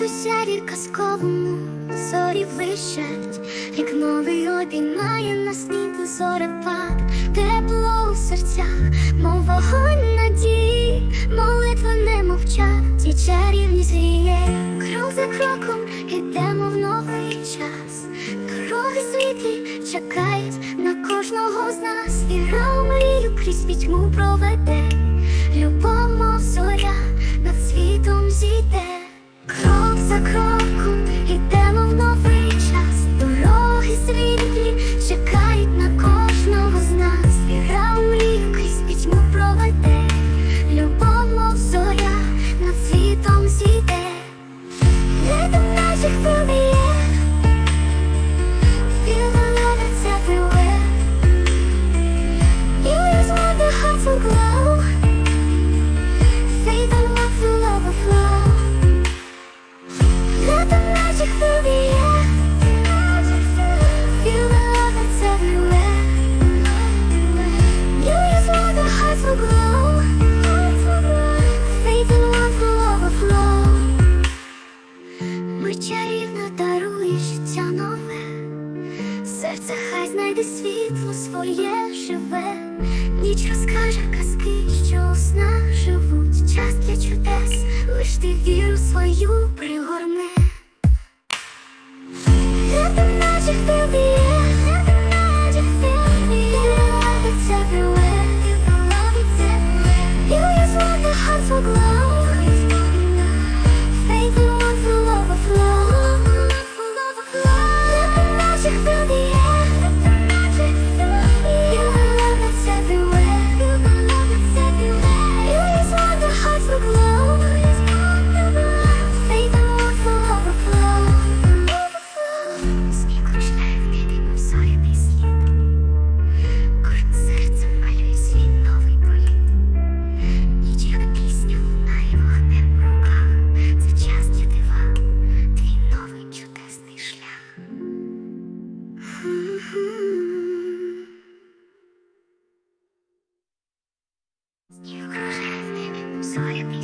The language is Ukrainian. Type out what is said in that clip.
Дідуся рік казковому зорі вищать, рік новий обіймає нас ніби зорепад, тепло у серцях, мов вогонь надії, молитва не мовчать, і чарівні зріє, крок за кроком ідемо в новий час. Дороги світлі чекають на кожного з нас, і рау крізь пітьму проведе. Ми чарівно дарує життя нове, серце хай знайде світло своє живе, ніч розкаже казки, що у снах живуть. Час для чудес, лиш ти віру свою пригорне. そうい